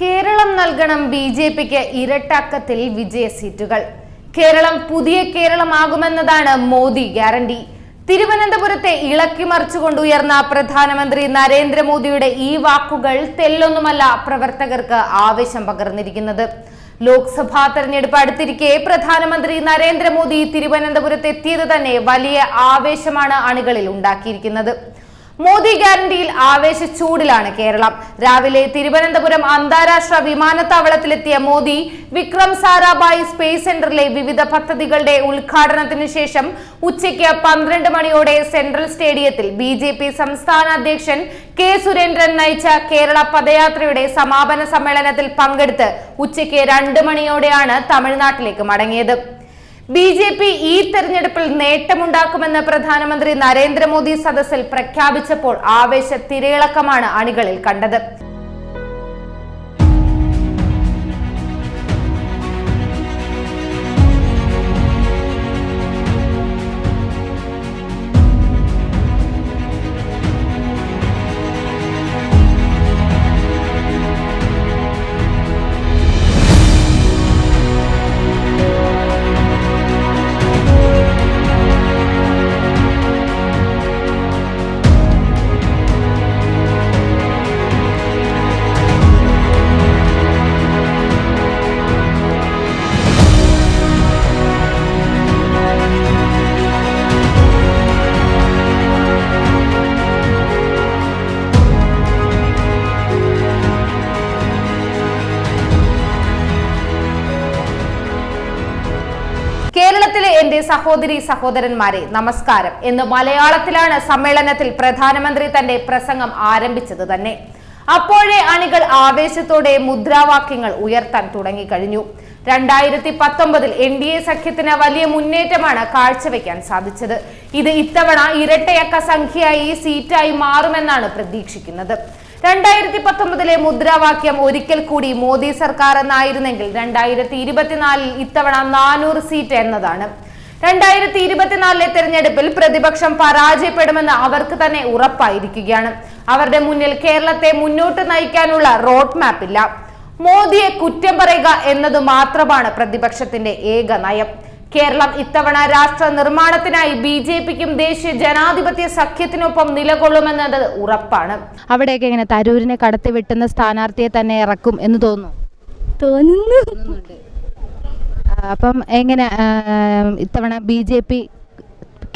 കേരളം നൽകണം B J പിക്ക് ഇരട്ടക്കത്തിൽ വിജയ സീറ്റുകൾ. കേരളം പുതിയ കേരളമാകുമെന്നതാണ് മോദി ഗ്യാരണ്ടി. തിരുവനന്തപുരത്തെ ഇളക്കിമറിച്ചുകൊണ്ടുയർന്ന പ്രധാനമന്ത്രി നരേന്ദ്രമോദിയുടെ ഈ വാക്കുകൾ തെല്ലൊന്നുമല്ല പ്രവർത്തകർക്ക് ആവേശം പകർന്നിരിക്കുന്നത്. ലോക്സഭാ തെരഞ്ഞെടുപ്പ് അടുത്തിരിക്കെ പ്രധാനമന്ത്രി നരേന്ദ്രമോദി തിരുവനന്തപുരത്ത് എത്തിയത് തന്നെ വലിയ ആവേശമാണ് അണികളിൽ ഉണ്ടാക്കിയിരിക്കുന്നത്. മോദി ഗ്യാരണ്ടിയിൽ ആവേശ ചൂടിലാണ് കേരളം. രാവിലെ തിരുവനന്തപുരം അന്താരാഷ്ട്ര വിമാനത്താവളത്തിലെത്തിയ മോദി വിക്രം സാരാഭായ് സ്പേസ് സെന്ററിലെ വിവിധ പദ്ധതികളുടെ ഉദ്ഘാടനത്തിന് ശേഷം ഉച്ചയ്ക്ക് പന്ത്രണ്ട് മണിയോടെ സെൻട്രൽ സ്റ്റേഡിയത്തിൽ ബി ജെ പി സംസ്ഥാന അധ്യക്ഷൻ കെ സുരേന്ദ്രൻ നയിച്ച കേരള പദയാത്രയുടെ സമാപന സമ്മേളനത്തിൽ പങ്കെടുത്ത് ഉച്ചയ്ക്ക് രണ്ട് മണിയോടെയാണ് തമിഴ്നാട്ടിലേക്ക് മടങ്ങിയത്. ബി ജെ പി ഈ തെരഞ്ഞെടുപ്പിൽ നേട്ടമുണ്ടാക്കുമെന്ന് പ്രധാനമന്ത്രി നരേന്ദ്രമോദി സദസ്സിൽ പ്രഖ്യാപിച്ചപ്പോൾ ആവേശ തിരയിളക്കമാണ് അണികളിൽ കണ്ടത്. സഹോദരി സഹോദരന്മാരെ നമസ്കാരം. എന്ന് മലയാളത്തിലാണ് സമ്മേളനത്തിൽ പ്രധാനമന്ത്രി തന്റെ പ്രസംഗം ആരംഭിച്ചത് തന്നെ. അപ്പോഴേ അണികൾ ആവേശത്തോടെ മുദ്രാവാക്യങ്ങൾ ഉയർത്താൻ തുടങ്ങിക്കഴിഞ്ഞു. രണ്ടായിരത്തി പത്തൊമ്പതിൽ എൻ ഡി എ സഖ്യത്തിന് വലിയ മുന്നേറ്റമാണ് കാഴ്ചവെക്കാൻ സാധിച്ചത്. ഇത് ഇത്തവണ ഇരട്ടയക്ക സംഖ്യയായി സീറ്റായി മാറുമെന്നാണ് പ്രതീക്ഷിക്കുന്നത്. രണ്ടായിരത്തി പത്തൊമ്പതിലെ മുദ്രാവാക്യം ഒരിക്കൽ കൂടി മോദി സർക്കാർ എന്നായിരുന്നെങ്കിൽ രണ്ടായിരത്തി ഇരുപത്തിനാലിൽ ഇത്തവണ നാനൂറ് സീറ്റ് എന്നതാണ്. രണ്ടായിരത്തി ഇരുപത്തിനാലിലെ തെരഞ്ഞെടുപ്പിൽ പ്രതിപക്ഷം പരാജയപ്പെടുമെന്ന് അവർക്ക് തന്നെ ഉറപ്പായിരിക്കുകയാണ്. അവരുടെ മുന്നിൽ കേരളത്തെ മുന്നോട്ട് നയിക്കാനുള്ള റോഡ് മാപ്പ് ഇല്ല. മോദിയെ കുറ്റം പറയുക എന്നത് മാത്രമാണ് പ്രതിപക്ഷത്തിന്റെ ഏക നയം. കേരളം ഇത്തവണ രാഷ്ട്ര നിർമ്മാണത്തിനായി ബി ജെ പിക്കും ദേശീയ ജനാധിപത്യ സഖ്യത്തിനൊപ്പം നിലകൊള്ളുമെന്നത് ഉറപ്പാണ്. അവിടെയൊക്കെ ഇങ്ങനെ തരൂരിനെ കടത്തി വെട്ടുന്ന സ്ഥാനാർത്ഥിയെ തന്നെ ഇറക്കും എന്ന് തോന്നുന്നു. തോന്നുന്നു. അപ്പം എങ്ങനെ ഇത്തവണ ബി ജെ പി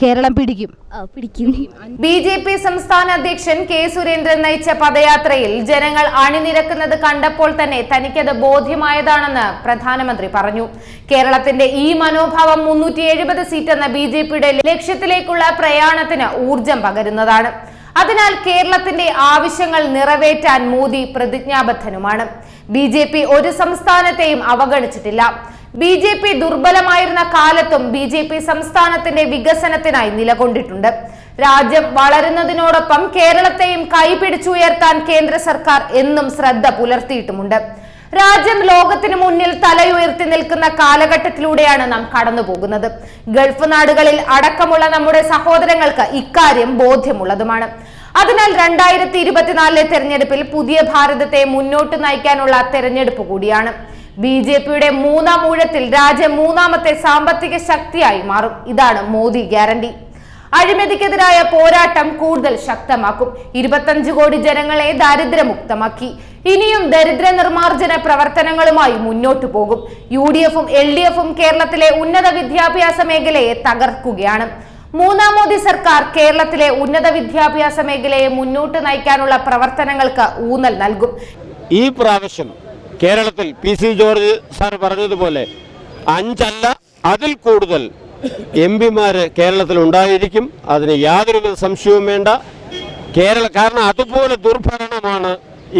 കേരളം പിടിക്കും? പിടിക്കും. ബി ജെ പി സംസ്ഥാന അധ്യക്ഷൻ കെ സുരേന്ദ്രൻ നയിച്ച പദയാത്രയിൽ ജനങ്ങൾ അണിനിരക്കുന്നത് കണ്ടപ്പോൾ തന്നെ തനിക്കത് ബോധ്യമായതാണെന്ന് പ്രധാനമന്ത്രി പറഞ്ഞു. കേരളത്തിന്റെ ഈ മനോഭാവം മുന്നൂറ്റി എഴുപത് സീറ്റ് എന്ന ബി ജെ പിയുടെ ലക്ഷ്യത്തിലേക്കുള്ള പ്രയാണത്തിന് ഊർജം പകരുന്നതാണ്. അതിനാൽ കേരളത്തിന്റെ ആവശ്യങ്ങൾ നിറവേറ്റാൻ മോദി പ്രതിജ്ഞാബദ്ധനുമാണ്. ബി ജെ പി ഒരു സംസ്ഥാനത്തെയും അവഗണിച്ചിട്ടില്ല. ബി ജെ പി ദുർബലമായിരുന്ന കാലത്തും ബി ജെ പി സംസ്ഥാനത്തിന്റെ വികസനത്തിനായി നിലകൊണ്ടിട്ടുണ്ട്. രാജ്യം വളരുന്നതിനോടൊപ്പം കേരളത്തെയും കൈപിടിച്ചുയർത്താൻ കേന്ദ്ര സർക്കാർ എന്നും ശ്രദ്ധ പുലർത്തിയിട്ടുമുണ്ട്. രാജ്യം ലോകത്തിനു മുന്നിൽ തലയുയർത്തി നിൽക്കുന്ന കാലഘട്ടത്തിലൂടെയാണ് നാം കടന്നു പോകുന്നത് ഗൾഫ് നാടുകളിൽ അടക്കമുള്ള നമ്മുടെ സഹോദരങ്ങൾക്ക് ഇക്കാര്യം ബോധ്യമുള്ളതുമാണ്. അതിനാൽ രണ്ടായിരത്തി ഇരുപത്തിനാലിലെ തെരഞ്ഞെടുപ്പിൽ പുതിയ ഭാരതത്തെ മുന്നോട്ട് നയിക്കാനുള്ള തെരഞ്ഞെടുപ്പ് കൂടിയാണ്. ബി ജെ പിയുടെ മൂന്നാം ഊഴത്തിൽ രാജ്യം മൂന്നാമത്തെ സാമ്പത്തിക ശക്തിയായി മാറും. ഇതാണ് മോദി ഗ്യാരണ്ടി. അഴിമതിക്കെതിരായ പോരാട്ടം കൂടുതൽ ശക്തമാക്കും. ഇരുപത്തഞ്ച് കോടി ജനങ്ങളെ ദാരിദ്ര്യമുക്തമാക്കി. ഇനിയും ദരിദ്ര നിർമ്മാർജന പ്രവർത്തനങ്ങളുമായി മുന്നോട്ടു പോകും. യു ഡി എഫും എൽ ഡി എഫും കേരളത്തിലെ ഉന്നത വിദ്യാഭ്യാസ മേഖലയെ തകർക്കുകയാണ്. മൂന്നാം മോദി സർക്കാർ കേരളത്തിലെ ഉന്നത വിദ്യാഭ്യാസ മേഖലയെ മുന്നോട്ട് നയിക്കാനുള്ള പ്രവർത്തനങ്ങൾക്ക് ഊന്നൽ നൽകും. ഈ പ്രാവശ്യം കേരളത്തിൽ പി സി ജോർജ് സാർ പറഞ്ഞതുപോലെ അഞ്ചല്ല അതിൽ കൂടുതൽ എം പിമാര് കേരളത്തിൽ ഉണ്ടായിരിക്കും. അതിന് യാതൊരുവിധ സംശയവും വേണ്ട. കേരള കാരണം അതുപോലെ ദുർഭരണമാണ്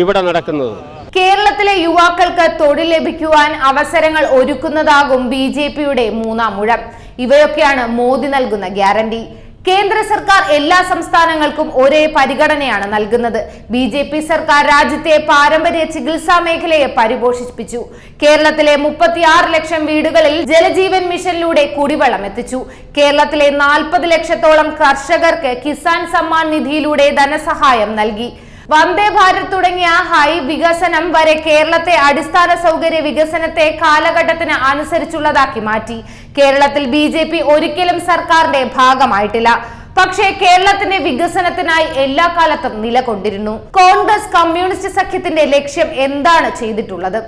ഇവിടെ നടക്കുന്നത്. കേരളത്തിലെ യുവാക്കൾക്ക് തൊഴിൽ ലഭിക്കുവാൻ അവസരങ്ങൾ ഒരുക്കുന്നതാകും ബി ജെ പിയുടെ മൂന്നാം മുഴം. ഇവയൊക്കെയാണ് മോദി നൽകുന്ന ഗ്യാരണ്ടി. കേന്ദ്ര സർക്കാർ എല്ലാ സംസ്ഥാനങ്ങൾക്കും ഒരേ പരിഗണനയാണ് നൽകുന്നത്. ബി ജെ പി സർക്കാർ രാജ്യത്തെ പാരമ്പര്യ ചികിത്സാ മേഖലയെ പരിപോഷിപ്പിച്ചു. കേരളത്തിലെ മുപ്പത്തിയാറ് ലക്ഷം വീടുകളിൽ ജലജീവൻ മിഷനിലൂടെ കുടിവെള്ളം എത്തിച്ചു. കേരളത്തിലെ നാൽപ്പത് ലക്ഷത്തോളം കർഷകർക്ക് കിസാൻ സമ്മാൻ നിധിയിലൂടെ ധനസഹായം നൽകി. വന്ദേ ഭാരത് തുടങ്ങിയ ഹൈ വികസനം വരെ കേരളത്തെ അടിസ്ഥാന സൗകര്യ വികസനത്തെ കാലഘട്ടത്തിന് അനുസരിച്ചുള്ളതാക്കി മാറ്റി. കേരളത്തിൽ ബി ജെ പി ഒരിക്കലും സർക്കാരിന്റെ ഭാഗമായിട്ടില്ല. പക്ഷേ കേരളത്തിന്റെ വികസനത്തിനായി എല്ലാ കാലത്തും നിലകൊണ്ടിരുന്നു. കോൺഗ്രസ് കമ്മ്യൂണിസ്റ്റ് സഖ്യത്തിന്റെ ലക്ഷ്യം എന്താണ് ചെയ്തിട്ടുള്ളത്?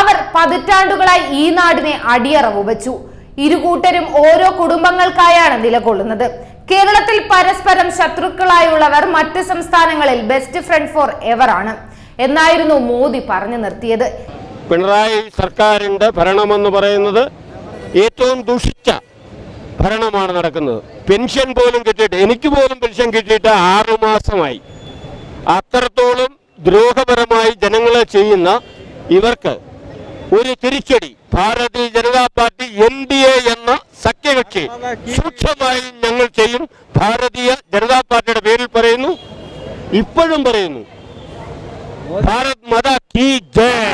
അവർ പതിറ്റാണ്ടുകളായി ഈ നാടിനെ അടിയറവ് വെച്ചു. ഇരുകൂട്ടരും ഓരോ കുടുംബങ്ങൾക്കായാണ് നിലകൊള്ളുന്നത്. കേരളത്തിൽ പരസ്പരം ശത്രുക്കളായുള്ളവർ മറ്റ് സംസ്ഥാനങ്ങളിൽ ബെസ്റ്റ് ഫ്രണ്ട് ഫോർ എവർ ആണ്. എന്നായിരുന്നു മോദി പറഞ്ഞു നിർത്തിയത്. പിണറായി സർക്കാരിന്റെ ഭരണമെന്ന് പറയുന്നത് ഏറ്റവും ദുഷിച്ച ഭരണമാണ് നടക്കുന്നത്. പെൻഷൻ പോലും കിട്ടിയിട്ട് എനിക്ക് പോലും പെൻഷൻ കിട്ടിയിട്ട് ആറുമാസമായി അത്രത്തോളം ദ്രോഹപരമായി ജനങ്ങളെ ചെയ്യുന്ന ഇവർക്ക് ഒരു തിരിച്ചടി. Bharatiya Janata party N D A എന്ന സഖ്യകക്ഷി സൂക്ഷ്മമായി ഞങ്ങൾ ചെയ്യും. ഭാരതീയ ജനതാ പാർട്ടിയുടെ പേരിൽ പറയുന്നു ഇപ്പോഴും പറയുന്നു. ഭാരത് മത കി ജയ്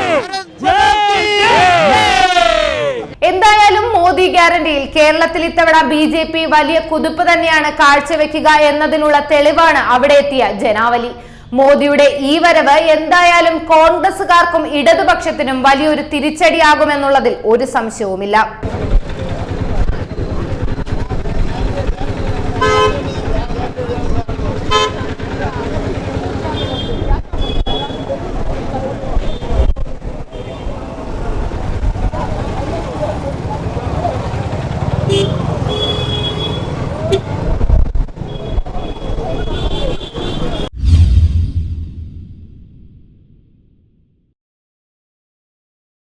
എന്തായാലും മോദി ഗ്യാരണ്ടിയിൽ കേരളത്തിൽ ഇത്തവണ ബി ജെ പി വലിയ കുതിപ്പ് തന്നെയാണ് കാഴ്ചവെക്കുക എന്നതിനുള്ള തെളിവാണ് അവിടെ എത്തിയ ജനാവലി. മോദിയുടെ ഈ വരവ് എന്തായാലും കോൺഗ്രസുകാർക്കും ഇടതുപക്ഷത്തിനും വലിയൊരു തിരിച്ചടിയാകുമെന്നുള്ളതിൽ ഒരു സംശയവുമില്ല.